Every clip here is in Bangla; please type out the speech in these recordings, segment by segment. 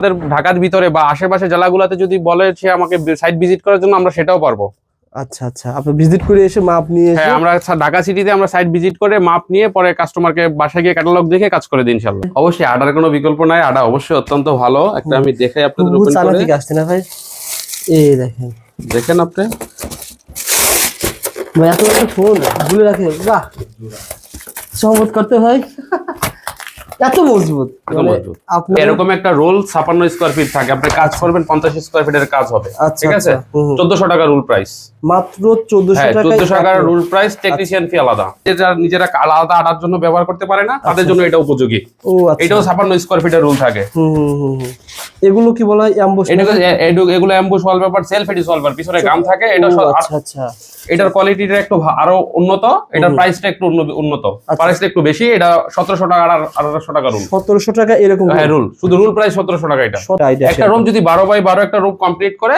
আমাদের ঢাকার ভিতরে বা আশেপাশে জেলাগুলোতে যদি বলে সে আমাকে সাইট ভিজিট করার জন্য আমরা সেটাও পারব। আচ্ছা আচ্ছা। আপনি ভিজিট করে এসে মাপ নিয়ে হ্যাঁ আমরা ঢাকা সিটিতে আমরা সাইট ভিজিট করে মাপ নিয়ে পরে কাস্টমারকে বাসায় গিয়ে ক্যাটালগ দেখে কাজ করে দিই ইনশাল্লাহ অবশ্যই আডার কোনো বিকল্প নাই। আডা অবশ্যই অত্যন্ত ভালো। একটা আমি দেখে আপনাদের ওপেন করে। থেকে আসছে না ভাই। এই দেখেন। দেখেন আপনি। ভাই এত একটা ফোন ভুলে রাখে। বাহ! চমৎকার তো ভাই। এত মজবুত। মানে এরকম একটা রোল ছাপান্ন স্কোয়ার ফিট থাকে। আপনি কাজ করবেন পঞ্চাশ স্কোয়ার ফিটের কাজ হবে। আচ্ছা, ঠিক আছে? আচ্ছা, হুম। চোদ্দশো টাকা রুল প্রাইস মাত্র চোদ্দশো হ্যাঁ চোদ্দশো টাকার রুল প্রাইস টেকনিশিয়ান ফি আলাদা। যেটা নিজেরা আলাদা আটার জন্য ব্যবহার করতে পারে না। তাদের জন্য এটা উপযোগী। আচ্ছা। এটাও ছাপান্ন স্কোয়ার ফিটের রুল থাকে। এগুলো কি বলা হয়? অ্যাম্বুশ এগুলো অ্যাম্বুশ ওয়ালপেপার সেলফ সলভার পিছনে গাম থাকে এটা আচ্ছা আচ্ছা। এটার কোয়ালিটিটা একটু আরও উন্নত এটার প্রাইসটা একটু উন্ন- উন্নত। আচ্ছা। প্রাইসটা একটু বেশি এটা সতেরোশো টাকা আর আঠারোশো টাকা রুল সতেরোশো টাকা এরকম হ্যাঁ রুল শুধু রুল প্রাইস সতেরোশো টাকা এটা। একটা রুম যদি বারো বাই বারো একটা রুম কমপ্লিট করে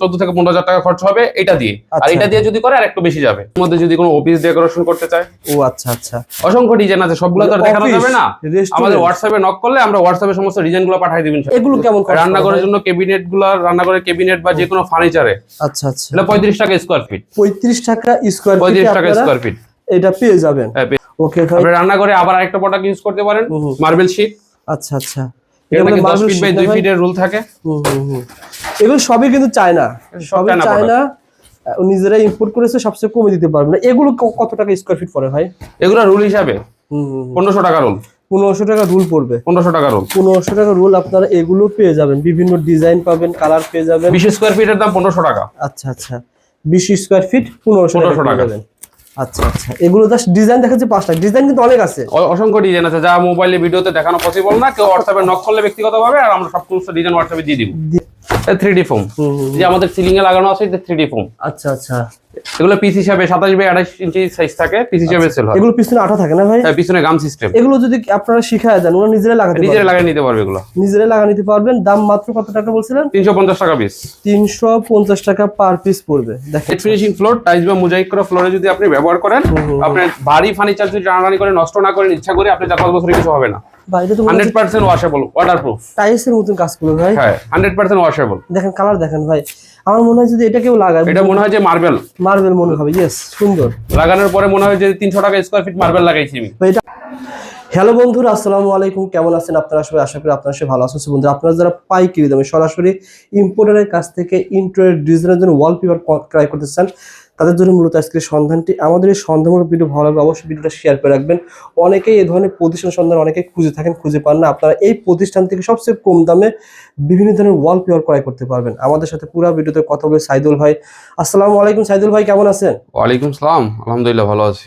চোদ্দ থেকে পনেরো হাজার টাকা খরচ হবে এটা দিয়ে। আর আচ্ছা। এটা দিয়ে যদি করে আর একটু বেশি যাবে। মধ্যে যদি কোনো অফিস ডেকোরেশন করতে চায়। ও আচ্ছা আচ্ছা। অসংখ্য ডিজাইন আছে সবগুলো তো দেখানো যাবে না। আমাদের হোয়াটসঅ্যাপে নক করলে আমরা হোয়াটসঅ্যাপে সমস্ত ডিজাইনগুলো পাঠিয়ে দিবেন। এগুলো কেমন রান্নাঘরের জন্য ক্যাবিনেটগুলো রান্নাঘরের ক্যাবিনেট বা যে কোনো ফার্নিচারে আচ্ছা আচ্ছা। এটা পঁয়ত্রিশ টাকা স্কোয়ার ফিট পঁয়ত্রিশ টাকা স্কোয়ার পঁয়ত্রিশ টাকা স্কোয়ার ফিট এটা পেয়ে যাবেন। হ্যাঁ ওকে আপনি রান্নাঘরে আবার আরেকটা প্রোডাক্ট ইউজ করতে পারেন। মার্বেল শিট আচ্ছা আচ্ছা। এটা ফিট বাই? ফিটের রুল থাকে। এগুলো সবই কিন্তু চায়না। সবই চায়না নিজেরা ইম্পোর্ট করেছে সবচেয়ে কমে দিতে পারবে না। এগুলো কত টাকা স্কোয়ার ফিট পড়ে ভাই? এগুলো রুল হিসাবে। হুম, হুম, হুম। পনেরোশো টাকা রুল পনেরোশো টাকা রুল পড়বে। পনেরোশো টাকা রুল পনেরোশো টাকা রুল আপনারা এগুলো পেয়ে যাবেন। বিভিন্ন ডিজাইন পাবেন কালার পেয়ে যাবেন। বিশ স্কোয়ার ফিটের দাম পনেরোশো টাকা। আচ্ছা আচ্ছা। বিশ স্কোয়ার ফিট পনেরোশো 1500 টাকা। টাকা। আচ্ছা আচ্ছা। এগুলো জাস্ট ডিজাইন দেখা যাচ্ছে পাঁচটা ডিজাইন কিন্তু অনেক আছে। অসংখ্য ডিজাইন আছে। যা মোবাইলে ভিডিওতে দেখানো পসিবল না। কেউ হোয়াটসঅ্যাপে নক করলে ব্যক্তিগত ভাবে আর আমরা সব সমস্ত ডিজাইন হোয়াটসঅ্যাপে দিয়ে দিব। দি- ফোম হুম, হুম, যে আমাদের সিলিং এ লাগানো আছে ফোম আচ্ছা আচ্ছা। এগুলো পিস হিসাবে সাতাশ বাই আঠাশ ইঞ্চি সাইজ থাকে পিস হিসাবে সেল হয়। এগুলো পিছনে আঠা থাকে না ভাই? হ্যাঁ, পিছনে গাম সিস্টেম এগুলো যদি আপনারা শিখায় দেন ওরা নিজেরা লাগাতে নিজেরা লাগিয়ে নিতে পারবে এগুলো। নিজেরা লাগা নিতে পারবেন। দাম মাত্র কত টাকা বলছিলেন? তিনশো পঞ্চাশ টাকা পিস তিনশো পঞ্চাশ টাকা পার পিস পড়বে। দেখেন। ফিনিশিং ফ্লোর টাইলস বা মোজাইক করা ফ্লোরে যদি আপনি ব্যবহার করেন হুম, হুম, আপনি ভারী ফার্নিচার যদি টানাটানি করে নষ্ট না করেন ইচ্ছা করে আপনি চার পাঁচ বছরে কিছু হবে না। বাইরে তো হান্ড্রেড পার্সেন্ট ওয়াশেবল ওয়াটার টাইলসের মতন কাজ করবে ভাই। হ্যাঁ হান্ড্রেড পার্সেন্ট ওয়াশেবল দেখেন কালার দেখেন ভাই। আমার মনে হয় যদি এটা কেউ লাগায় এটা মনে হয় যে মার্বেল মার্বেল মনে হবে ইয়েস সুন্দর। লাগানোর পরে মনে হয় যে তিনশো টাকা স্কোয়ার ফিট মার্বেল লাগাইছি আমি। এটা হ্যালো বন্ধুরা আসসালামু আলাইকুম। কেমন আছেন আপনারা সবাই? আশা করি আপনারা সবাই ভালো আছেন। So বন্ধুরা আপনারা যারা পাইকারি দামে সরাসরি ইম্পোর্টারের কাছ থেকে ইন্টারিয়র ডিজাইনের জন্য ওয়ালপেপার ক্রয় করতে চান তাদের জন্য মূলত আজকের সন্ধানটি। আমাদের এই সন্ধানমূলক ভিডিও ভালো লাগবে অবশ্যই ভিডিওটা শেয়ার করে রাখবেন। অনেকেই এই ধরনের প্রতিষ্ঠান সন্ধান অনেকেই খুঁজে থাকেন খুঁজে পান না। আপনারা এই প্রতিষ্ঠান থেকে সবচেয়ে কম দামে বিভিন্ন ধরনের ওয়ালপেপার ক্রয় করতে পারবেন। আমাদের সাথে পুরো ভিডিওতে কথা বলে সাইদুল ভাই। আসসালামু আলাইকুম সাইদুল ভাই কেমন আছেন? ওয়ালাইকুম সালাম। আলহামদুলিল্লাহ ভালো আছি।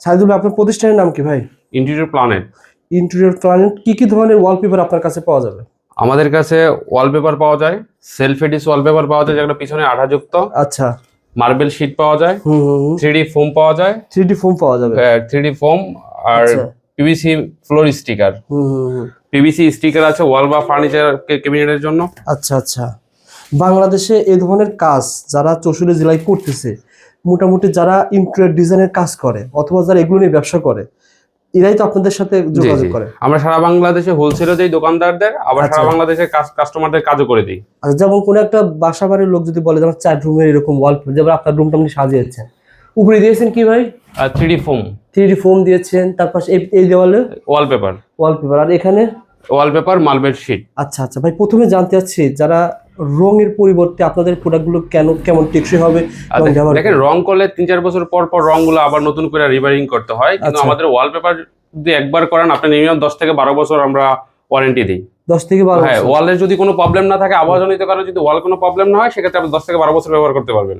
সাইদুল ভাই আপনার প্রতিষ্ঠানের নাম কি ভাই? ইন্টেরিয়র প্ল্যানেট ইন্টেরিয়র প্ল্যানেট কি কি ধরনের ওয়ালপেপার আপনার কাছে পাওয়া যাবে? আমাদের কাছে ওয়ালপেপার পাওয়া যায় সেলফ এডিস ওয়ালপেপার পাওয়া যায় যেগুলো পিছনে আঠাযুক্ত। আচ্ছা। মার্বেল শীট পাওয়া যায় হুম হুম থ্রি ডি ফোম পাওয়া যায়। থ্রি ডি ফোম পাওয়া যাবে। থ্রি ডি ফোম আর। PVC floor sticker. PVC sticker আছে ওয়াল বা ফার্নিচার ক্যাবিনেটের জন্য। আচ্ছা আচ্ছা। বাংলাদেশে এ ধরনের কাজ যারা চৌষট্টি জেলায় করতেছে মোটামুটি যারা ইন্টেরিয়ার ডিজাইনের কাজ করে অথবা যারা এগুলো নিয়ে ব্যবসা করে এরাই তো আপনাদের সাথে যোগাযোগ করে। আমরা সারা বাংলাদেশে হোলসেলও দিই দোকানদারদের আবার আচ্ছা। সারা বাংলাদেশে কাস্টমারদের কাজও করে দিই। আর যেমন কোনো একটা বাসা বাড়ির লোক যদি বলে যে আমার চার রুমের এরকম ওয়ালপেপার যেমন আপনার রুমটা আপনি সাজিয়েছেন উপরে দিয়েছেন কি ভাই? আর three D foam three D foam দিয়েছেন তারপর এই এই দেওয়ালে? ওয়ালপেপার ওয়ালপেপার আর এখানে? ওয়ালপেপার মার্বেল শিট আচ্ছা আচ্ছা। ভাই প্রথমে জানতে চাচ্ছি যারা রঙের পরিবর্তে আপনাদের প্রোডাক্টগুলো কেন কেমন টেকসই হবে ব্যবহার দেখেন রং করলে তিন চার বছর পর পর রংগুলো আবার নতুন করে রিভারিং করতে হয়। কিন্তু আচ্ছা। আমাদের ওয়ালপেপার যদি একবার করেন আপনি মিনিমাম দশ থেকে বারো বছর আমরা ওয়ারেন্টি দিই। দশ থেকে বারো হ্যাঁ। ওয়ালের যদি কোনো প্রবলেম না থাকে আবহাওয়াজনিত কারণে যদি ওয়াল কোনো প্রবলেম না হয় সেক্ষেত্রে আপনি দশ থেকে বারো বছর ব্যবহার করতে পারবেন।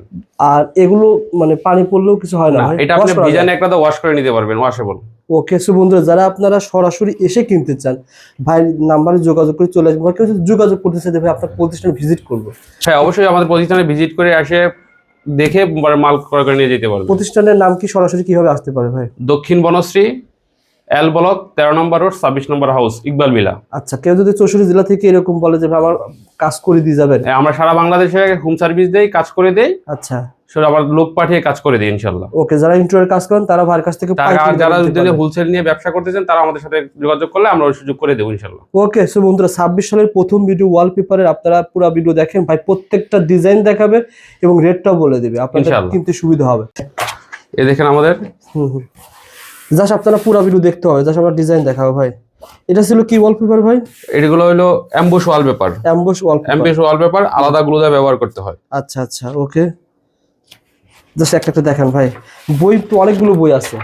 আর এগুলো মানে পানি পড়লেও কিছু হয় না না, এটা আপনি ভিজানে একটা ওয়াশ করে নিতে পারবেন ওয়াশেবল ওকে সো বন্ধুরা যারা আপনারা সরাসরি এসে কিনতে চান ভাই নাম্বারে যোগাযোগ করে চলে আসবেন। বা কেউ যদি যোগাযোগ করতে চাই ভাই আপনার প্রতিষ্ঠান ভিজিট করব। হ্যাঁ অবশ্যই আমাদের প্রতিষ্ঠানে ভিজিট করে এসে দেখে মাল ক্রয় করে নিয়ে যেতে পারবেন প্রতিষ্ঠানের নাম কি সরাসরি কীভাবে আসতে পারে ভাই? দক্ষিণ বনশ্রী এল ব্লক তেরো নম্বর রোড ছাব্বিশ নম্বর হাউস ইকবাল বিলা আচ্ছা কেউ যদি চৌষট্টি জেলা থেকে এরকম বলে যে ভাই আমার কাজ করে দিয়ে যাবেন? আমরা সারা বাংলাদেশে হোম সার্ভিস দেই কাজ করে দেই। আচ্ছা। সেটা আবার লোক পাঠিয়ে কাজ করে দিই ইনশাল্লাহ। ওকে যারা ইন্টারিয়র কাজ করেন তারা ভাইয়ের কাছ থেকে যারা যদি হোলসেল নিয়ে ব্যবসা করতেছেন তারা আমাদের সাথে যোগাযোগ করলে আমরা সুযোগ করে দেবো ইনশাল্লাহ। ওকে সো বন্ধুরা ছাব্বিশ সালের প্রথম ভিডিও ওয়ালপেপারের আপনারা পুরো ভিডিও দেখেন ভাই প্রত্যেকটা ডিজাইন দেখাবে এবং রেটটাও বলে দিবে। আপনাদের। কিনতে সুবিধা হবে। এই দেখেন আমাদের। হুম হুম। জাস্ট আপনারা পুরো ভিডিও দেখতে হবে জাস্ট আমরা ডিজাইন দেখাবো ভাই। এটা ছিল কি ওয়ালপেপার ভাই? এগুলো হলো emboss wallpaper emboss wallpaper emboss wallpaper আলাদা গ্লুদা ব্যবহার করতে হয়। আচ্ছা আচ্ছা ওকে। জাস্ট একটা একটা দেখেন ভাই। বই তো অনেকগুলো বই আছে।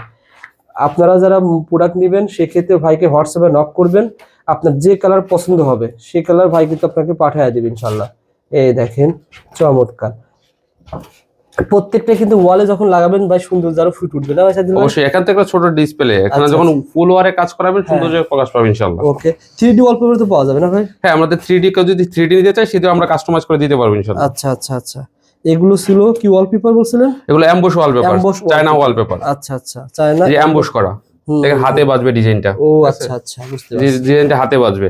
আপনারা যারা প্রোডাক্ট নেবেন সেক্ষেত্রে ভাইকে হোয়াটসঅ্যাপে নক করবেন। আপনার যে কালার পছন্দ হবে সে কালার ভাই কিন্তু আপনাকে পাঠিয়ে দেবে ইনশাল্লাহ এই দেখেন চমৎকার। প্রত্যেকটা কিন্তু ওয়ালে যখন লাগাবেন ভাই সুন্দর আরও ফুট উঠবে না অবশ্যই এখান থেকে একটা ছোট ডিসপ্লে এখানে আচ্ছা, যখন ফুল ওয়ারে কাজ করাবেন সৌন্দর্য প্রকাশ পাবে ইনশাল্লাহ ওকে থ্রি ডি ওয়ালপেপার তো পাওয়া যাবে না ভাই? হ্যাঁ আমাদের থ্রি ডি কেউ যদি থ্রি ডি নিতে চাই সেটাও আমরা কাস্টমাইজ করে দিতে পারব ইনশাল্লাহ আচ্ছা আচ্ছা আচ্ছা। এগুলো ছিল কি ওয়ালপেপার বলছিলেন? এগুলো অ্যাম্বুশ ওয়ালপেপার চায়না ওয়ালপেপার আচ্ছা আচ্ছা। চায়না যে অ্যাম্বুশ করা। দেখেন হাতে বাজবে ডিজাইনটা ও আচ্ছা আচ্ছা বুঝতে পারছি। ডিজাইনটা হাতে বাজবে।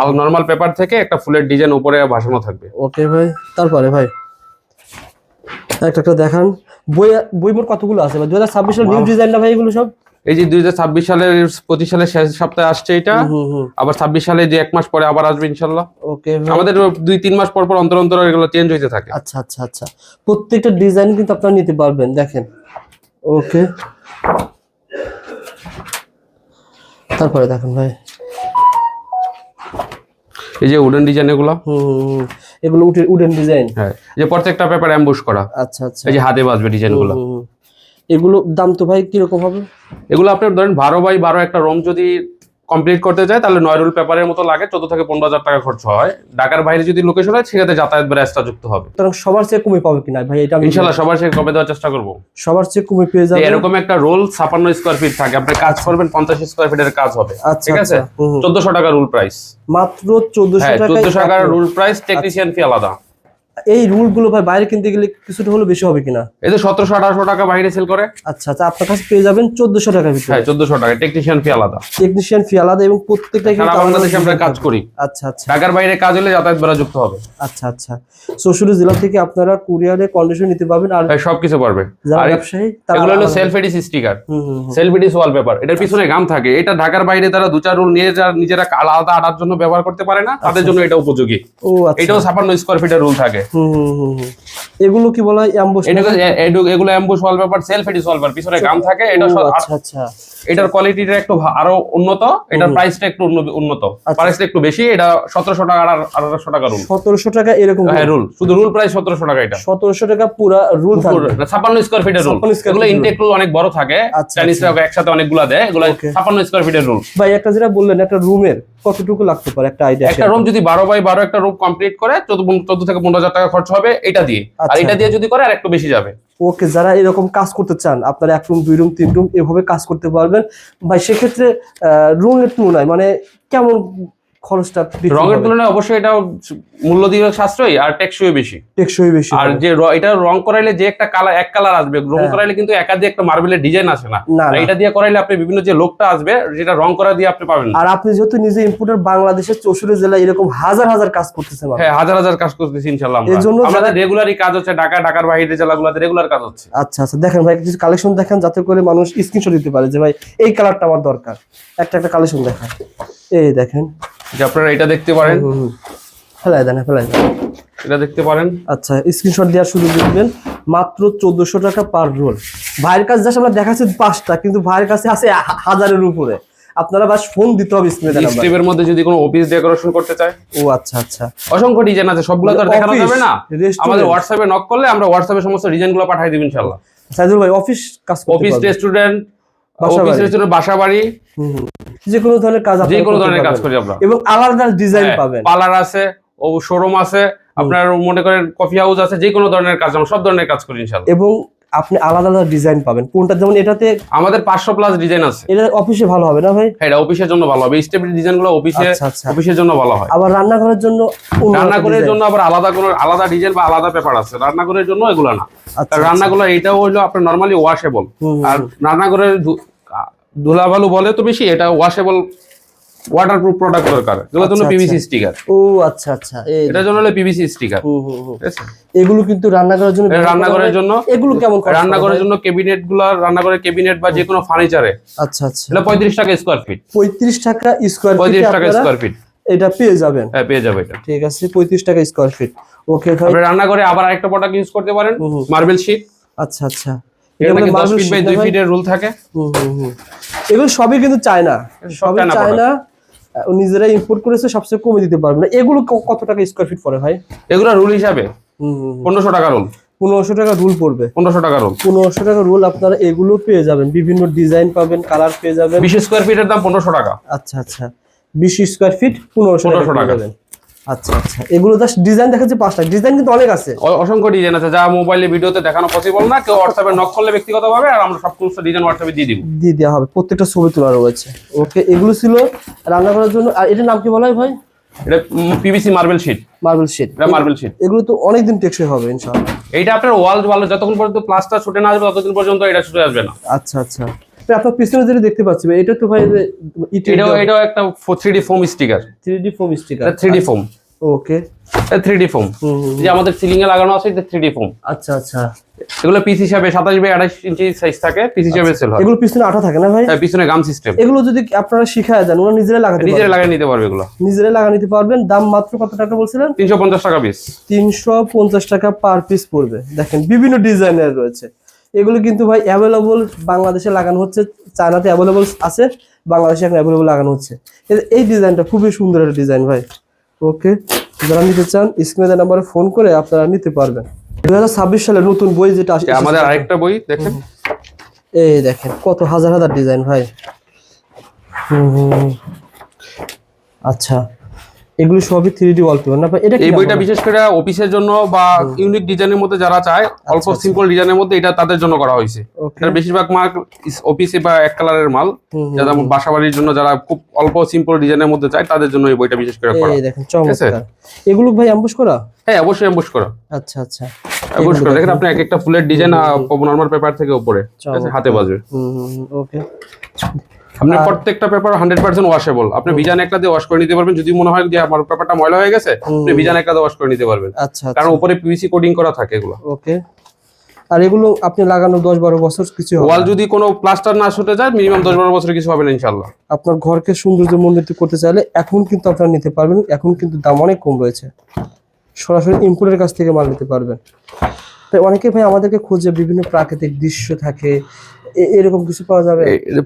আর নর্মাল পেপার থেকে একটা ফুলের ডিজাইন উপরে ভাসানো থাকবে। ওকে ভাই তারপরে ভাই। একটা একটা দেখান। বই বই মোট কতগুলো আছে ভাই? দু হাজার ছাব্বিশ সাল নিউ ডিজাইন না ভাই এগুলো সব? এই যে দুই ছাব্বিশ সালের পঁচিশ সালের শেষ সপ্তাহে আসছে এটা। আবার ছাব্বিশ সালে যে এক মাস পরে আবার আসবে ইনশাল্লাহ। ওকে আমাদের দুই তিন মাস পর পর অন্তর অন্তর এগুলো চেঞ্জ হইতে থাকে। আচ্ছা আচ্ছা আচ্ছা। প্রত্যেকটা ডিজাইন কিন্তু আপনারা নিতে পারবেন দেখেন। ওকে তারপরে দেখেন ভাই। এই যে উডেন ডিজাইন এগুলো। এগুলো উডেন উডেন ডিজাইন হ্যাঁ। যে প্রত্যেকটা পেপার অ্যাম্বুশ করা। আচ্ছা আচ্ছা। এই যে হাতে বাজবে ডিজাইনগুলো। হুম, হুম। এগুলো দাম তো ভাই কীরকম হবে? এগুলো আপনার ধরেন বারো বাই বারো একটা রোম যদি কমপ্লিট করতে চায় তাহলে নয় রুল পেপারের মতো লাগে চোদ্দ থেকে পনেরো হাজার টাকা খরচ হয়। ঢাকার বাইরে যদি লোকেশন হয় সেক্ষেত্রে যাতায়াত ব্যারাজটা যুক্ত হবে। সবার চেয়ে কমে পাবে কিনা ভাই এটা ইনশাল্লাহ সবার চেয়ে কমে দেওয়ার চেষ্টা করব। সবার চেয়ে কমে পেয়ে যাবে। এরকম একটা রোল ছাপান্ন স্কোয়ার ফিট থাকে আপনি কাজ করবেন পঞ্চাশ স্কোয়ার ফিটের কাজ হবে আচ্ছা ঠিক আছে। চোদ্দশো টাকা রুল প্রাইস মাত্র চোদ্দশো টাকা চোদ্দশো টাকার রুল প্রাইস টেকনিশিয়ান ফি আলাদা। এই রুলগুলো ভাই বাইরে কিনতে গেলে কিছুটা হলে বেশি হবে কিনা? এই যে সতেরোশো আঠারোশো টাকা বাইরে সেল করে? আচ্ছা আচ্ছা আপনার কাছে পেয়ে যাবেন চোদ্দশো টাকার ভিতরে। হ্যাঁ চোদ্দশো টাকা। টেকনিশিয়ান ফি আলাদা। টেকনিশিয়ান ফি আলাদা এবং প্রত্যেকটা কিন্তু সারা বাংলাদেশে আমরা কাজ করি। আচ্ছা আচ্ছা। ঢাকার বাইরে কাজ হলে যাতায়াত বেড়া যুক্ত হবে। আচ্ছা আচ্ছা। চৌষট্টি জেলা থেকে আপনারা কুরিয়ারে কন্ডিশন নিতে পারবেন আর তাই সবকিছু পারবে। আর ব্যবসায়ী এগুলো হলো self adhesive sticker. Self adhesive wallpaper এটার পিছনে গাম থাকে। এটা ঢাকার বাইরে তারা দু চার রুল নিয়ে যা- নিজেরা আলাদা আটার জন্য ব্যবহার করতে পারে না। তাদের জন্য এটা উপযোগী। ও আচ্ছা। এটাও ছাপান্ন স্কোয়ার ফিটের রুল থাকে। এগুলো কি বলা হয় অ্যাম্বুশ এটা এগুলো emboss wallpaper self adhesive wallpaper পিছনে গাম থাকে এটা আচ্ছা আচ্ছা। এটার কোয়ালিটিটা একটু আরও উন্নত এটার প্রাইসটা একটু উন্নত। আচ্ছা। প্রাইসটা একটু বেশি এটা সতেরোশো টাকা আর আঠারোশো টাকা রুল সতেরোশো টাকা এরকম হ্যাঁ রুল শুধু রুল প্রাইস সতেরোশো টাকা এটা। সতেরোশো টাকা পুরা রুল থাকবে। ছাপান্ন স্কোয়ার ফিটের রুল 56 এগুলো ইনটেক রুল অনেক বড় থাকে। আচ্ছা, চাইনিজরা একসাথে অনেকগুলা দেয়। এগুলো Okay. ছাপান্ন স্কোয়ার ফিটের রুল ভাই একটা যেটা বললেন একটা রুমের কতটুকু লাগতে পারে? একটা আইডিয়া একটা রুম যদি বারো বাই বারো একটা রুম কমপ্লিট করে চোদ্দ চোদ্দ থেকে পনেরো হাজার টাকা খরচ হবে এটা দিয়ে। আর আচ্ছা। এটা দিয়ে যদি করে আর একটু বেশি যাবে। ওকে যারা এরকম কাজ করতে চান আপনারা এক রুম দুই রুম তিন রুম এভাবে কাজ করতে পারবেন। ভাই সেক্ষেত্রে রুমের তুলনায় মানে কেমন খরচটা রঙের তুলনায় অবশ্যই এটা মূল্য দিয়ে সাশ্রয়ী আর টেকসই বেশি। টেকসই বেশি আর যে এটা রং করাইলে যে একটা কালার এক কালার আসবে রং হ্যাঁ। করাইলে কিন্তু একা দিয়ে একটা মার্বেলের ডিজাইন আসে না। এটা দিয়ে করাইলে আপনি বিভিন্ন যে লোকটা আসবে যেটা রং করা দিয়ে আপনি পাবেন আর আপনি যেহেতু নিজে ইম্পোর্টার বাংলাদেশের চৌষট্টি জেলায় এরকম হাজার হাজার কাজ করতেছেন হ্যাঁ হাজার হাজার কাজ করতেছি ইনশাল্লাহ। এর জন্য আমাদের রেগুলারই কাজ হচ্ছে ঢাকা ঢাকার বাইরে জেলাগুলোতে রেগুলার কাজ হচ্ছে। আচ্ছা আচ্ছা দেখেন ভাই কিছু কালেকশন দেখেন যাতে করে মানুষ স্ক্রিনশট দিতে পারে যে ভাই এই কালারটা আমার দরকার। একটা একটা কালেকশন দেখান। এই দেখেন। যে আপনারা এটা দেখতে পারেন। ফেলাই দেন ফেলাই দেন। এটা দেখতে পারেন। আচ্ছা স্ক্রিনশট দেওয়ার সুযোগ দিবেন। মাত্র চোদ্দশো টাকা পার রোল ভাইয়ের কাছে জাস্ট আমরা দেখাচ্ছি পাঁচটা কিন্তু ভাইয়ের কাছে আছে হাজারের উপরে। আপনারা বাস ফোন দিতে হবে স্ক্রিনে স্টেপের মধ্যে যদি কোনো অফিস ডেকোরেশন করতে চায়। ও আচ্ছা আচ্ছা। অসংখ্য ডিজাইন আছে সবগুলো তো দেখানো যাবে না। আমাদের হোয়াটসঅ্যাপে নক করলে আমরা হোয়াটসঅ্যাপে সমস্ত পাঠিয়ে দিব ইনশাল্লাহ সাইদুল ভাই অফিস কাজ অফিস রেস্টুরেন্ট বাসা বাড়ি। যে কোনো ধরনের কাজ যে আপনারা কোনো ধরনের কাজ করি আমরা। এবং আলাদা ডিজাইন হ্যাঁ, পাবেন। পার্লার আছে ও শোরুম আছে আপনার মনে করেন কফি হাউস আছে যে কোনো ধরনের কাজ আমরা সব ধরনের কাজ করি এবং আপনি আলাদা আলাদা ডিজাইন পাবেন। কোনটা যেমন এটাতে আমাদের পাঁচশো প্লাস ডিজাইন আছে। এটা অফিসে ভালো হবে না ভাই? হ্যাঁ, এটা অফিসের জন্য ভালো হবে। ডিজাইনগুলো অফিসে আচ্ছা আচ্ছা। অফিসের জন্য ভালো হয়। আবার রান্নাঘরের জন্য রান্নাঘরের জন্য আবার আলাদা কোনো আলাদা ডিজাইন বা আলাদা পেপার আছে। রান্নাঘরের জন্য এগুলো না। আচ্ছা, রান্নাগুলো এটাও হইল আপনার নর্মালি ওয়াশেবল আর রান্নাঘরের ধুলাবালু বলে তো বেশি এটা ওয়াশেবল ওয়াটারপ্রুফ প্রোডাক্ট দরকার। এগুলোর জন্য আচ্ছা, পিভিসি আচ্ছা। স্টিকার ও আচ্ছা আচ্ছা। এটার জন্য হলো পিভিসি স্টিকার এগুলো কিন্তু রান্না করার জন্য এটা রান্নাঘরের জন্য এগুলো কেমন রান্নাঘরের? জন্য ক্যাবিনেটগুলা রান্নাঘরের ক্যাবিনেট বা যে কোনো ফার্নিচারে আচ্ছা আচ্ছা। এটা পঁয়ত্রিশ টাকা স্কোয়ার ফিট পঁয়ত্রিশ টাকা স্কোয়ার ফিট টাকা স্কোয়ার ফিট এটা পেয়ে যাবেন। হ্যাঁ পেয়ে যাবে এটা। ঠিক আছে পঁয়ত্রিশ টাকা স্কোয়ার ফিট ওকে ভাই। আপনি রান্নাঘরে আবার আরেকটা প্রোডাক্ট ইউজ করতে পারেন। মার্বেল শীট আচ্ছা আচ্ছা। এটা এগুলো সবই কিন্তু চায়না। সবই চায়না চায়না। আহ, নিজেরা ইম্পোর্ট করেছে সবচেয়ে কমে দিতে পারবে না। এগুলো কত টাকা স্কোয়ার ফিট পড়ে ভাই? এগুলো রুল হিসাবে। পনেরোশো টাকা রোল পনেরোশো টাকা রুল পড়বে। পনেরোশো টাকা রোল পনেরোশো টাকা রুল আপনারা এগুলো পেয়ে যাবেন। বিভিন্ন ডিজাইন পাবেন কালার পেয়ে যাবেন। বিশ স্কোয়ার ফিটের দাম পনেরোশো টাকা। আচ্ছা আচ্ছা। বিশ স্কোয়ার ফিট পনেরোশো টাকা 1500 পেয়ে টাকা। যাবেন। আচ্ছা আচ্ছা। এগুলো জাস্ট ডিজাইন দেখা যাচ্ছে পাঁচটা। ডিজাইন কিন্তু অনেক আছে। অসংখ্য ডিজাইন আছে। যা মোবাইলে ভিডিওতে দেখানো পসিবল না কেউ হোয়াটসঅ্যাপে নক করলে ব্যক্তিগতভাবে আর আমরা সব সমস্ত ডিজাইন হোয়াটসঅ্যাপে দিয়ে দিব। দিয়ে দেওয়া হবে। প্রত্যেকটা ছবি তোলা রয়েছে। ওকে এগুলো ছিল রান্না করার জন্য। আর এটার নাম কি বলা হয় ভাই? এটা PVC marble sheet marble sheet এটা মার্বেল শিট এগুলো তো অনেকদিন টেকসই হবে ইনশাআল্লাহ। এইটা আপনার ওয়াল ভালো যতক্ষণ পর্যন্ত প্লাস্টার ছুটে না আসবে ততদিন পর্যন্ত এটা ছুটে আসবে না। আচ্ছা আচ্ছা। তো আপনার পিছনে যেটা দেখতে পাচ্ছি এটা তো ভাই এটাও এটাও একটা three D foam sticker three D foam sticker এটা three D foam okay three D foam হুম হুম, যে আমাদের সিলিং এ লাগানো আছে এটা থ্রি ডি ফোম আচ্ছা আচ্ছা। এগুলো পিস হিসাবে সাতাশ বাই আঠাশ ইঞ্চি সাইজ থাকে পিস হিসাবে সেল হয়। এগুলো পিছনে আঠা থাকে না ভাই? হ্যাঁ, পিছনে গাম সিস্টেম এগুলো যদি আপনারা শিখায় দেন ওরা নিজেরা লাগাতে নিজেরা পারবেন লাগিয়ে নিতে পারবে এগুলো। নিজেরা নিতে পারবেন। দাম মাত্র কত টাকা বলছিলেন? তিনশো পঞ্চাশ টাকা পিস তিনশো পঞ্চাশ টাকা পার পিস পড়বে। দেখেন বিভিন্ন ডিজাইনের রয়েছে। এগুলো কিন্তু ভাই অ্যাভেলেবল বাংলাদেশে লাগানো হচ্ছে চায়নাতে অ্যাভেলেবল আছে বাংলাদেশে এখন অ্যাভেলেবল লাগানো হচ্ছে। এই ডিজাইনটা খুবই সুন্দর একটা ডিজাইন ভাই। ওকে যারা নিতে চান স্ক্রিনে নাম্বারে ফোন করে আপনারা নিতে পারবেন। দুই হাজার ছাব্বিশ সালের নতুন বই যেটা আসছে আমাদের আরেকটা বই দেখেন। এই দেখেন কত হাজার হাজার ডিজাইন ভাই। হুম। আচ্ছা। এগুলো সবই থ্রি ডি ওয়ালপেপার না এটা এই বইটা বিশেষ করে অফিসের জন্য বা ইউনিক ডিজাইনের মধ্যে যারা চায় অল্প আচ্ছা, আচ্ছা। সিম্পল ডিজাইনের মধ্যে এটা তাদের জন্য করা হয়েছে। এটা বেশিরভাগ মাল অফিসে বা এক কালারের মাল। যারা বাসা বাড়ির জন্য যারা খুব অল্প সিম্পল ডিজাইনের মধ্যে চায় তাদের জন্য এই বইটা বিশেষ করে করা। এই দেখেন চমৎকার। এগুলো ভাই অ্যাম্বুশ করা? হ্যাঁ অবশ্যই এম্বুশ করা। আচ্ছা আচ্ছা। এম্বুশ করা। দেখেন আপনি এক একটা ফুলের ডিজাইন নর্মাল পেপার থেকে উপরে। হাতে বাজবে। ওকে। আপনি প্রত্যেকটা পেপার হান্ড্রেড পার্সেন্ট ওয়াশেবল আপনি ভিজান একটা দিয়ে ওয়াশ করে নিতে পারবেন। যদি মনে হয় যে আমার পেপারটা ময়লা হয়ে গেছে আপনি ভিজান একটা দিয়ে ওয়াশ করে নিতে পারবেন। আচ্ছা কারণ আচ্ছা উপরে পিভিসি কোডিং করা থাকে এগুলো। ওকে। আর এগুলো আপনি লাগানো দশ বারো বছর কিছু হবে ওয়াল যদি কোনো প্লাস্টার না ছুটে যায় মিনিমাম দশ বারো বছর কিছু হবে না ইনশাল্লাহ আপনার ঘরকে সৌন্দর্য মণ্ডিত করতে চাইলে এখন কিন্তু আপনারা নিতে পারবেন। এখন কিন্তু দাম অনেক কম রয়েছে। সরাসরি ইম্পোর্টের কাছ থেকে মাল নিতে পারবেন। তাই অনেকে ভাই আমাদেরকে খোঁজে বিভিন্ন প্রাকৃতিক দৃশ্য থাকে এরকম কিছু পাওয়া যাবে?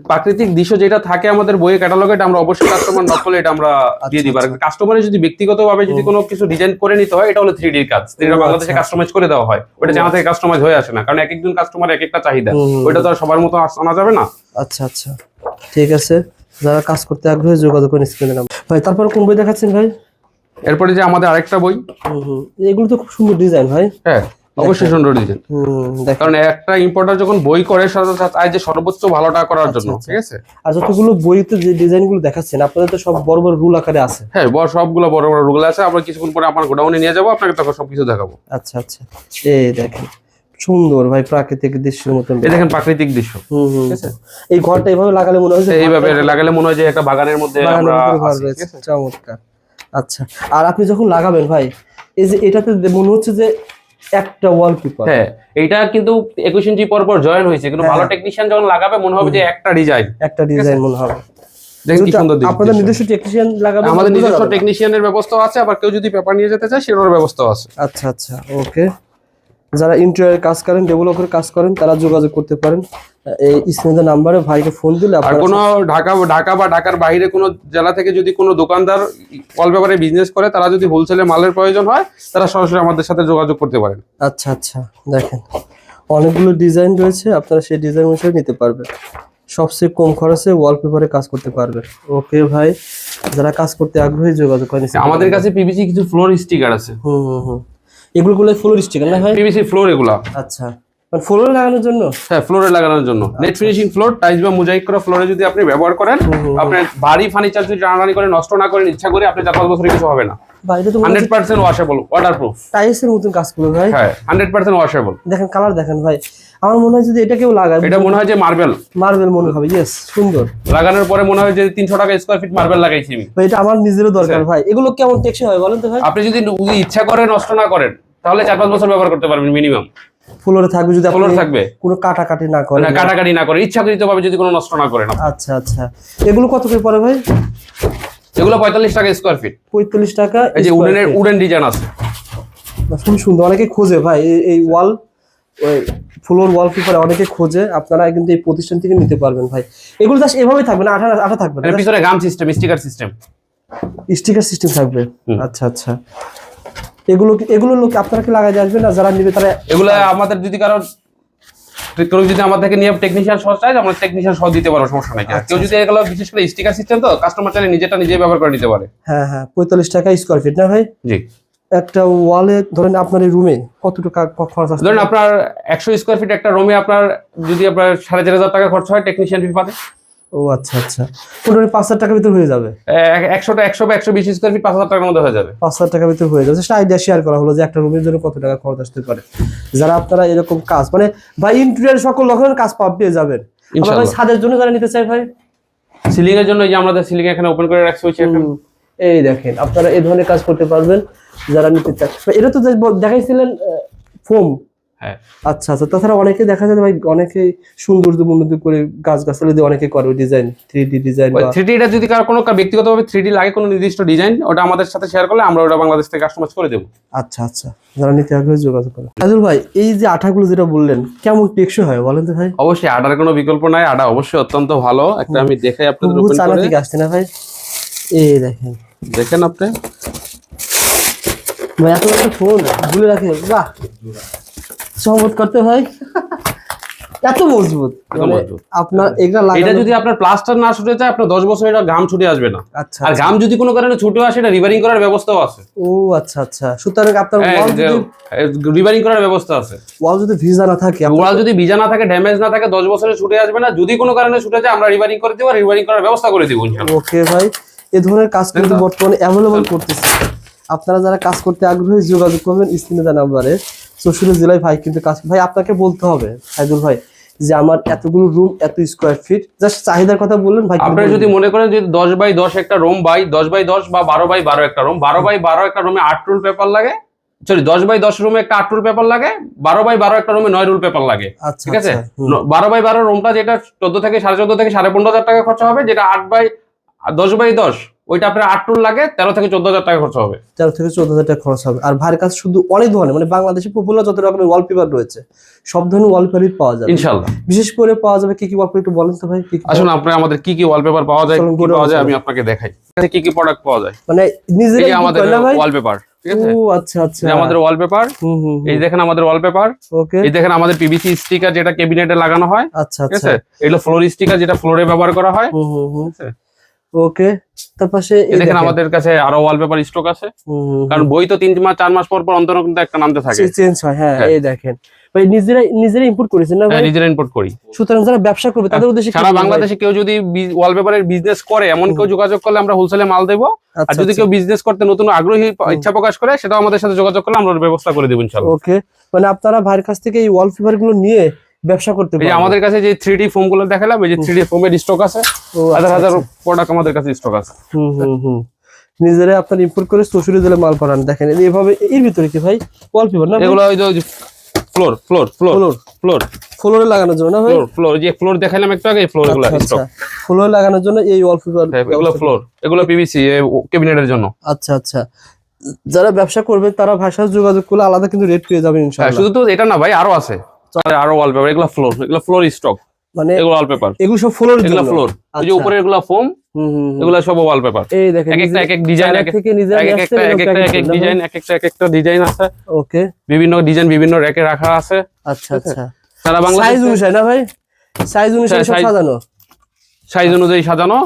প্রাকৃতিক দৃশ্য যেটা থাকে আমাদের বইয়ে ক্যাটালগে এটা আমরা অবশ্যই কাস্টমার নক করলে এটা আমরা দিয়ে দিই আর কাস্টমারের যদি ব্যক্তিগতভাবে যদি কোনো কিছু ডিজাইন করে নিতে হয় এটা হলো থ্রি ডির কাজ। যেটা বাংলাদেশে আচ্ছা। কাস্টমাইজ করে দেওয়া হয়। ওটা জানা থেকে কাস্টমাইজ হয়ে আসে না। কারণ এক একজন কাস্টমার এক একটা চাহিদা। ওইটা তো আর সবার মতো আনা যাবে না। আচ্ছা আচ্ছা। ঠিক আছে। যারা কাজ করতে আগ্রহী যোগাযোগ করেন স্ক্রিনে নাম ভাই তারপর কোন বই দেখাচ্ছেন ভাই? এরপরে যে আমাদের আরেকটা বই। এগুলো তো খুব সুন্দর ডিজাইন ভাই। হ্যাঁ। অবশ্যই সুন্দর ডিজাইন কারণ একটা ইম্পোর্টার যখন বই করে চায় যে সর্বোচ্চ ভালোটা করার জন্য আচ্ছা। ঠিক আছে? আর যতগুলো বইতে যে ডিজাইনগুলো দেখাচ্ছেন আপনাদের তো সব বড় বড় রুল আকারে আছে। হ্যাঁ বড় সবগুলো বড় বড় রুগল আছে। আমরা কিছুক্ষণ পরে আমার গোডাউনে নিয়ে যাব আপনাকে তখন সবকিছু দেখাবো। আচ্ছা আচ্ছা। এই দেখেন সুন্দর ভাই প্রাকৃতিক দৃশ্যের মতন। এই দেখেন প্রাকৃতিক দৃশ্য ঠিক আছে? এই ঘরটা এইভাবে লাগালে মনে হয় এইভাবে লাগালে মনে হয় যে একটা বাগানের মধ্যে আমরা? চমৎকার। আচ্ছা আর আপনি যখন লাগাবেন ভাই এই যে এটাতে মনে হচ্ছে যে একটা ওয়ালপেপার হ্যাঁ এটা কিন্তু একুশ ইঞ্চি পর পর জয়েন হয়েছে কিন্তু হ্যাঁ। ভালো টেকনিশিয়ান যখন লাগাবে মনে হবে যে একটা ডিজাইন একটা ডিজাইন মনে হবে। দেখেন কি সুন্দর সুন্দর আপনাদের নিজস্ব টেকনিশিয়ান লাগাবে আমাদের নিজস্ব টেকনিশিয়ানের ব্যবস্থা আছে আবার কেউ যদি পেপার নিয়ে যেতে চায় সেটার ব্যবস্থা আছে। আচ্ছা আচ্ছা ওকে যারা ইন্টেরিয়র কাজ করেন ডেভেলপের কাজ করেন তারা যোগাযোগ করতে পারেন। এই স্ক্রিনের নাম্বারে ভাইকে ফোন দিলে আর কোনো ঢাকা ঢাকা বা ঢাকার বাইরে কোনো জেলা থেকে যদি কোনো দোকানদার কল ব্যাপারে বিজনেস করে তারা যদি হোলসেলে মালের প্রয়োজন হয় তারা সরাসরি আমাদের সাথে যোগাযোগ করতে পারেন। আচ্ছা আচ্ছা দেখেন। অনেকগুলো ডিজাইন রয়েছে আপনারা সেই ডিজাইন অনুসারে নিতে পারবেন। সবচেয়ে কম খরচে ওয়ালপেপারে কাজ করতে পারবেন। ওকে ভাই যারা কাজ করতে আগ্রহী যোগাযোগ করেন আমাদের কাছে পিভিসি কিছু ফ্লোর স্টিকার আছে। হুম হুম হুম। এগুলো ফ্লোর স্টিকার না ভাই? পিভিসি ফ্লোর এগুলা। আচ্ছা। ফ্লোরে লাগানোর জন্য? হ্যাঁ ফ্লোরে লাগানোর জন্য। নেট ফিনিশিং ফ্লোর টাইলস বা মোজাইক করা ফ্লোরে যদি আপনি ব্যবহার করেন আপনার ভারী ফার্নিচার যদি টানাটানি করে নষ্ট না করেন ইচ্ছা করে আপনি চার পাঁচ বছরে কিছু হবে না। বা এটা তো হান্ড্রেড পার্সেন্ট ওয়াশেবল ওয়াটার টাইলসের মতন কাজ করবে ভাই। হ্যাঁ হান্ড্রেড পার্সেন্ট ওয়াশেবল দেখেন কালার দেখেন ভাই। আমার মনে হয় যদি এটা কেউ লাগায় এটা মনে হয় যে মার্বেল মার্বেল মনে হবে ইয়েস সুন্দর। লাগানোর পরে মনে হয় যে তিনশো টাকা স্কোয়ার ফিট মার্বেল লাগাইছি আমি। এটা আমার নিজেরও দরকার আচ্ছা। ভাই। এগুলো কেমন টেকসই হয় বলেন তো ভাই? আপনি যদি যদি ইচ্ছা করে নষ্ট না করেন তাহলে চার পাঁচ বছর ব্যবহার করতে পারবেন মিনিমাম ফ্লোরে থাকবে যদি ফ্লোর থাকবে? কোনো কাটাকাটি না করেন মানে কাটাকাটি না করে ইচ্ছাকৃত ভাবে যদি কোনো নষ্ট না করেন আপনি। আচ্ছা আচ্ছা। এগুলো কত করে পড়ে ভাই? এগুলো পঁয়তাল্লিশ টাকা স্কোয়ার ফিট পঁয়তাল্লিশ টাকা এই যে উডেনের উডেন ডিজাইন আছে। খুব সুন্দর অনেকে খোঁজে ভাই। এই- ওয়াল ফ্লোর ওয়ালপেপার অনেকে খোঁজে। আপনারা কিন্তু এই প্রতিষ্ঠান থেকে নিতে পারবেন ভাই। এগুলো জাস্ট এভাবেই থাকবে না? আঠা আঠা থাকবে না? এর পিছনে gum system sticker system sticker system থাকবে। আচ্ছা আচ্ছা। এগুলো এগুলো লোক আপনারা কি লাগাই আসবে না? যারা নিবে তারা এগুলো আমাদের যদি কারও কেউ যদি আমাদের থেকে নিয়ে টেকনিশিয়ান সহ চায় আমরা টেকনিশিয়ান সহ দিতে পারব সমস্যা নাই। কেউ যদি এগুলো বিশেষ করে স্টিকার সিস্টেম তো কাস্টমার চাইলে নিজেটা নিজে ব্যবহার করে নিতে পারে। হ্যাঁ হ্যাঁ পঁয়তাল্লিশ টাকা স্কোয়ার ফিট না ভাই? জি। একটা ওয়ালে ধরেন আপনার রুমে কত টাকা ক- খরচ আসবে ধরুন আপনার একশো স্কোয়ার ফিট একটা রুমে আপনার যদি আপনার সাড়ে চার হাজার টাকা খরচ হয় টেকনিশিয়ান ফি পাবে। ও আচ্ছা আচ্ছা। মোটামুটি পাঁচ হাজার টাকার ভিতর হয়ে যাবে? একশোটা একশো বা একশো বিশ স্কোয়ার ফিট পাঁচ হাজার টাকার মধ্যে হয়ে যাবে। পাঁচ হাজার টাকার ভিতর হয়ে যাবে। সেটা আইডিয়া শেয়ার করা হলো যে একটা রুমের জন্য কত টাকা খরচ আসতে পারে। যারা আপনারা এরকম কাজ মানে ভাই ইন্টেরিয়ার সকল রকমের কাজ পাব পেয়ে যাবেন। ভাই ছাদের জন্য যারা নিতে চাই ভাই? সিলিং এর জন্য যে আমাদের সিলিং এখানে ওপেন করে রাখছি হচ্ছে এই দেখেন আপনারা এই ধরনের কাজ করতে পারবেন যারা নিতে চান এটা তো দেখাইছিলেন ফোম হ্যাঁ। আচ্ছা আচ্ছা তাছাড়া অনেকে দেখা যায় ভাই অনেকে সৌন্দর্য উন্নতি করে গাছ গাছালি দিয়ে অনেকে করে design three D design three ডিটা যদি কারও কোনো ব্যক্তিগতভাবে থ্রি ডি লাগে কোনো নির্দিষ্ট ডিজাইন ওটা আমাদের সাথে শেয়ার করলে আমরা ওটা বাংলাদেশ থেকে কাস্টমাইজ করে দেবো। আচ্ছা আচ্ছা যারা নিতে আগ্রহী যোগাযোগ করেন আজুল ভাই এই যে আঠাগুলো যেটা বললেন কেমন টেকসই হয় বলেন তো ভাই? অবশ্যই আডার কোনো বিকল্প নাই আডা অবশ্যই অত্যন্ত ভালো। একটা আমি দেখাই আপনাদের ওপেন করে। থেকে আসছে না ভাই। এই দেখেন। দেখেন আপনি। ভাই এত একটা ফোন ভুলে রাখে। বাহ! চমৎকার তো ভাই এত মজবুত। মানে। আপনার এগুলা এটা যদি আপনার প্লাস্টার না ছুটে যায় আপনার দশ বছর এটা গাম ছুটে আসবে না। আচ্ছা আর গাম যদি কোনো কারণে ছুটে আসে এটা রিভারিং করার ব্যবস্থাও আছে। ও আচ্ছা আচ্ছা। সুতরাং আপনার হ্যাঁ, ওয়াল যদি রিভারিং করার ব্যবস্থা আছে। ওয়াল যদি ভিজা না থাকে ওরা যদি ভিজা না থাকে ড্যামেজ না থাকে দশ বছরে ছুটে আসবে না। যদি কোনো কারণে ছুটে যায় আমরা রিভারিং করে দেবো রিভারিং করার ব্যবস্থা করে দেবো। ওকে ভাই এ ধরনের কাজ কিন্তু বর্তমানে অ্যাভেলেবল করতেছে। আপনারা যারা কাজ করতে আগ্রহী যোগাযোগ করবেন স্ক্রিনে দেওয়া নাম্বারে। চৌষট্টি জেলায় ভাই কিন্তু কাজ ভাই আপনাকে বলতে হবে সাইদুল ভাই যে আমার এতগুলো রুম এত স্কোয়ার ফিট জাস্ট চাহিদার কথা বললেন ভাই আপনারা যদি মনে করেন যে দশ বাই দশ একটা রুম বাই দশ বাই দশ বা বারো বাই বারো একটা রুম বারো বাই বারো একটা রুমে আট রুল পেপার লাগে। সরি দশ বাই দশ রুমে একটা আট রুল পেপার লাগে বারো বাই বারো একটা রুমে নয় রুল পেপার লাগে। আচ্ছা ঠিক আছে? আচ্ছা বারো বাই বারো রুমটা যেটা চোদ্দ থেকে সাড়ে চোদ্দ থেকে সাড়ে পনেরো হাজার টাকা খরচা হবে যেটা আট বাই দশ বাই দশ। ওইটা আপনার আট রুল লাগে তেরো থেকে চোদ্দ হাজার টাকা খরচা হবে। তেরো থেকে চোদ্দ হাজার টাকা খরচ হবে। আর ভাইয়ের কাছে শুধু অনেক ধরনের মানে বাংলাদেশে পপুলার যত রকমের ওয়ালপেপার রয়েছে সব ধরনের ওয়ালপেপারই পাওয়া যাবে। ইনশাল্লাহ বিশেষ করে পাওয়া যাবে কি কি ওয়ালপেপার একটু বলেন তো ভাই কি আসুন আপনি আমাদের কি কি ওয়ালপেপার পাওয়া যায় কি পাওয়া যায় আমি আপনাকে দেখাই। কি কি প্রোডাক্ট পাওয়া যায়? মানে নিজেরাই আমাদের ওয়ালপেপার আচ্ছা আচ্ছা। আমাদের ওয়ালপেপার এই দেখেন আমাদের ওয়ালপেপার ওকে এই দেখেন আমাদের পিভিসি স্টিকার যেটা কেবিনেটে লাগানো হয় আচ্ছা আচ্ছা। এগুলো ফ্লোর স্টিকার যেটা ফ্লোরে ব্যবহার করা হয় ওকে তার পাশে দেখেন আমাদের কাছে আরও ওয়ালপেপার স্টক আছে। কারণ বই তো তিন মাস চার মাস পর পর অন্তর কিন্তু একটা নামতে থাকে। চেঞ্জ হয় হ্যাঁ হ্যাঁ। এই দেখেন। ভাই নিজেরাই নিজেরাই ইম্পোর্ট করেছেন না হ্যাঁ, ভাই? নিজেরা ইম্পোর্ট করি। সুতরাং যারা ব্যবসা করবে তাদের উদ্দেশ্যে সারা বাংলাদেশে কেউ যদি ওয়ালপেপারের বিজনেস করে এমন কেউ যোগাযোগ করলে আমরা হোলসেলে মাল দেবো। আর আচ্ছা যদি কেউ বিজনেস করতে নতুন আগ্রহী ইচ্ছা প্রকাশ করে সেটাও আমাদের সাথে যোগাযোগ করলে আমরা ব্যবস্থা করে দেবো ইনশাল্লাহ ওকে মানে আপনারা ভাইয়ের কাছ থেকে এই ওয়ালপেপারগুলো নিয়ে ব্যবসা করতে পারবেন আমাদের কাছে যে থ্রি ডি ফোমগুলো দেখালাম এই যে থ্রি ডি ফোমের স্টক আছে। হাজার আচ্ছা, হাজার আচ্ছা। প্রোডাক্ট আমাদের কাছে স্টক আছে। হুম হুম হুম। নিজেরাই আপনার ইম্পোর্ট করে চৌষট্টি জেলে মাল পাঠান। দেখেন এইভাবে এর ভিতরে কি ভাই? ওয়ালপেপার না এগুলো ওই যে floor floor floor floor floor লাগানোর জন্য না ভাই? ফ্লোর যে ফ্লোর দেখালাম একটু আগে ফ্লোর আচ্ছা স্টক আচ্ছা। ফ্লোরে লাগানোর জন্য এই ওয়ালপেপার এগুলো ফ্লোর এগুলো পিভিসি ক্যাবিনেটের জন্য। আচ্ছা আচ্ছা। যারা ব্যবসা করবে তারা ভাষার যোগাযোগ করলে আলাদা কিন্তু রেট পেয়ে যাবে হ্যাঁ, ইনশাআল্লাহ। শুধু তো এটা না ভাই আরও আছে। আরও ওয়ালপেপার এগুলো ফ্লোর এগুলো ফ্লোর স্টক মানে এগুলো ওয়ালপেপার এগুলো সব ফ্লোর এগুলো ফ্লোর ওই যে। উপরে এগুলো ফোম। এগুলো সব ওয়ালপেপার এই দেখেন এক একটা এক এক ডিজাইন এক থেকে নিজে এক একটা এক একটা এক এক ডিজাইন এক একটা এক একটা ডিজাইন আছে। ওকে। বিভিন্ন ডিজাইন বিভিন্ন র্যাকে রাখা আছে। আচ্ছা আচ্ছা। সারা সাইজ বাংলাদেশ অনুসারে না ভাই? সাইজ অনুসারে হ্যাঁ, সব সাজানো। সাইজ অনুযায়ী সাজানো।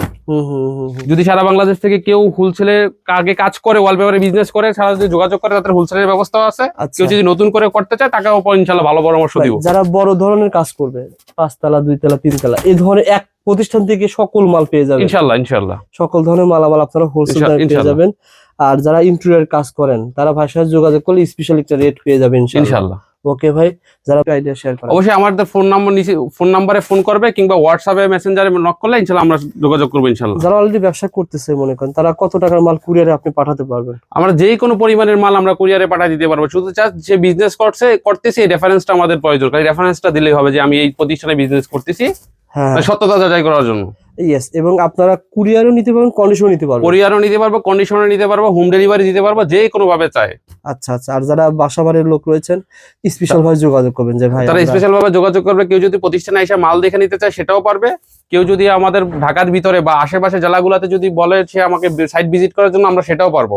যদি সারা বাংলাদেশ থেকে কেউ হোলসেলে আগে কাজ করে ওয়ালপেপারে বিজনেস করে সারা যদি যোগাযোগ করে তাদের হোলসেলের ব্যবস্থা আছে। আচ্ছা। কেউ যদি নতুন করে করতে চায় তাকে ওপর ইনশাল্লাহ ভালো পরামর্শ দিব। যারা বড় ধরনের কাজ করবে পাঁচতলা দুইতলা তিনতলা এই ধরনের এক প্রতিষ্ঠান থেকে সকল মাল পেয়ে যাবেন। ইনশাল্লাহ ইনশাল্লাহ সকল ধরনের মালামাল আপনারা হোলসেল পেয়ে যাবেন। আর যারা ইন্টেরিয়র কাজ করেন তারা ভাষার যোগাযোগ করলে স্পেশাল একটা রেট পেয়ে যাবেন ইনশাল্লাহ ওকে ভাই যারা আইডিয়া শেয়ার করেন। অবশ্যই আমাদের ফোন নাম্বার নিচে ফোন নাম্বারে ফোন করবে কিংবা হোয়াটসঅ্যাপে মেসেঞ্জারে নক করলে ইনশাল্লাহ আমরা যোগাযোগ করব ইনশাল্লাহ। যারা অলরেডি ব্যবসা করতেছে মনে করেন তারা কত টাকার মাল কুরিয়ারে আপনি পাঠাতে পারবেন? আমরা যেই কোনো পরিমাণের মাল আমরা কুরিয়ারে পাঠিয়ে দিতে পারব। শুধু চাষ যে বিজনেস করছে করতেছি এই রেফারেন্সটা আমাদের প্রয়োজন। এই রেফারেন্সটা দিলেই হবে যে আমি এই প্রতিষ্ঠানে বিজনেস করতেছি হ্যাঁ। সত্যতা যাচাই করার জন্য। ইয়েস এবং আপনারা কুরিয়ারও নিতে পারবেন কন্ডিশনও নিতে পারবেন। কুরিয়ারও নিতে পারব কন্ডিশনও নিতে পারব হোম ডেলিভারি দিতে পারব যে কোনো ভাবে চাই আচ্ছা আচ্ছা আর যারা বাসাবাড়ির লোক রয়েছেন স্পেশাল ভাবে যোগাযোগ করবেন যে ভাই তারা স্পেশাল ভাবে যোগাযোগ করবে কেউ যদি প্রতিষ্ঠানে এসে মাল দেখে নিতে চায় সেটাও পারবে। কেউ যদি আমাদের ঢাকার ভিতরে বা আশেপাশে জেলাগুলোতে যদি বলে সে আমাকে সাইট ভিজিট করার জন্য আমরা সেটাও পারব।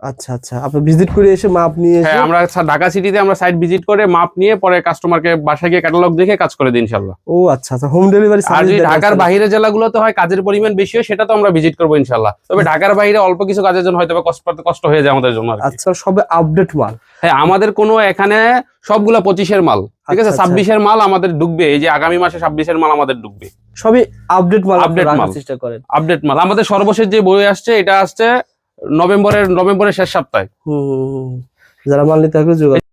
আচ্ছা আচ্ছা। আপনি ভিজিট করে এসে মাপ নিয়ে এসে হ্যাঁ আমরা ঢাকা সিটিতে আমরা সাইট ভিজিট করে মাপ নিয়ে পরে কাস্টমারকে বাসায় গিয়ে ক্যাটালগ দেখে কাজ করে দিই ইনশাল্লাহ। ও আচ্ছা আচ্ছা। হোম ডেলিভারি আর যদি ঢাকার বাইরে জেলাগুলোতে হয় কাজের পরিমাণ বেশি হয় সেটা তো আমরা ভিজিট করব ইনশাল্লাহ। তবে ঢাকার বাইরে অল্প কিছু কাজের জন্য হয়তো কষ্ট কষ্ট হয়ে যায় আমাদের জন্য আচ্ছা সবে আপডেট মাল। হ্যাঁ আমাদের কোনো এখানে সবগুলা পঁচিশের মাল ঠিক আছে? আচ্ছা, আচ্ছা। ছাব্বিশের মাল আমাদের ঢুকবে এই যে আগামী মাসে ছাব্বিশের মাল আমাদের ঢুকবে সবই আপডেট মাল আপডেট মাল। চেষ্টা করেন। আপডেট মাল। আমাদের সর্বশেষ যে বই আসছে এটা আসছে নভেম্বরের নভেম্বরের শেষ সপ্তাহে। যারা মাল নিতে যোগাযোগ